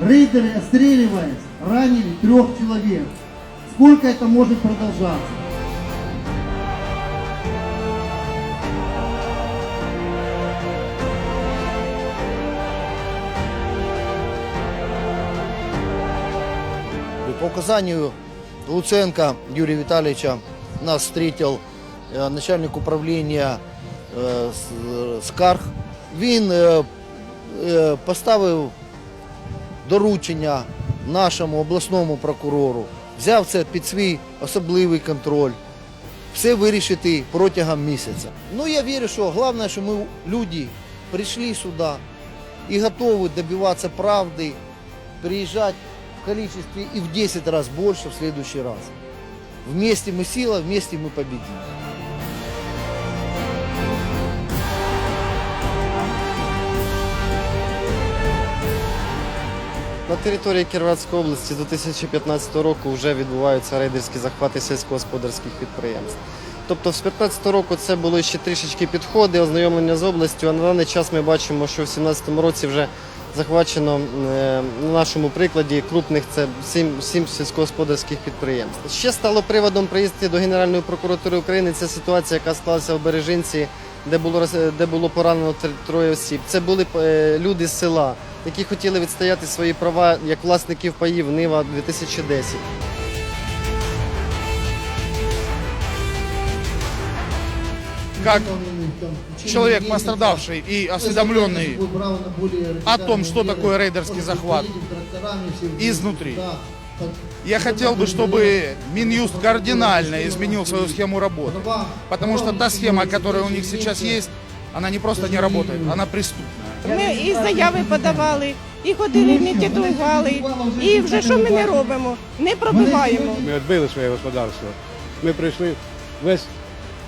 Рейдеры, отстреливаясь, ранили трех человек. Сколько это может продолжаться? По указанию Луценко Юрия Витальевича нас встретил э, начальник управління е, с- Скарг. Він поставив доручення нашому обласному прокурору, взяв це під свій особливий контроль. Все вирішити протягом місяця. Ну я вірю, що головне, що ми люди прийшли сюди і готові добиватися правди, приезжать в количестве и в 10 раз больше в следующий раз. Вместе мы сила, вместе мы победим. На території Кіровоградської області до 2015 року вже відбуваються рейдерські захвати сільськогосподарських підприємств. Тобто з 2015 року це були ще трішечки підходи, ознайомлення з областю, а на даний час ми бачимо, що в 2017 році вже захвачено е, на нашому прикладі крупних це сім, сім сільськогосподарських підприємств. Ще стало приводом приїзду до Генеральної прокуратури України. Це ситуація, яка склалася в Бережинці, де було де було поранено тр- троє осіб. Це були е, люди з села, які хотіли відстояти свої права як власників паїв Нива 2010. Как человек, пострадавший и осведомленный о том, что такое рейдерский захват изнутри. Я хотел бы, чтобы Минюст кардинально изменил свою схему работы. Потому что та схема, которая у них сейчас есть, она не просто не работает, она преступная. Ми і заяви подавали, і ходили, мітингували, і вже що ми не робимо? Не пробиваємо. Ми відбили своє господарство. Ми прийшли, весь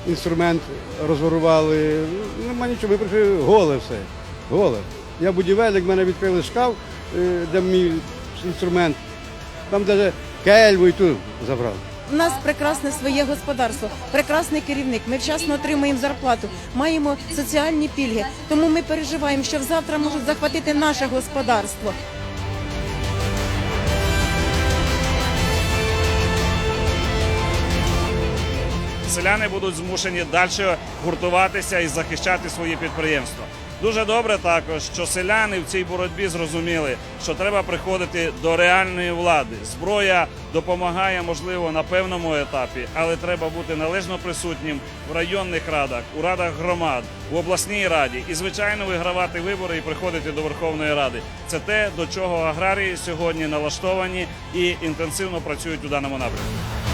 інструмент розворували. Нема нічого, ми прийшли голе все. Голе. Я будівельник, в мене відкрили шкаф, е, де мій інструмент. Там навіть кельву і ту забрав. У нас прекрасне своє господарство, прекрасний керівник. Ми вчасно отримуємо зарплату, маємо соціальні пільги. Тому ми переживаємо, що завтра можуть захватити наше господарство. селяни будуть змушені далі гуртуватися і захищати свої підприємства. Дуже добре також, що селяни в цій боротьбі зрозуміли, що треба приходити до реальної влади. Зброя допомагає, можливо, на певному етапі, але треба бути належно присутнім в районних радах, у радах громад, в обласній раді і, звичайно, вигравати вибори і приходити до Верховної Ради. Це те, до чого аграрії сьогодні налаштовані і інтенсивно працюють у даному напрямку.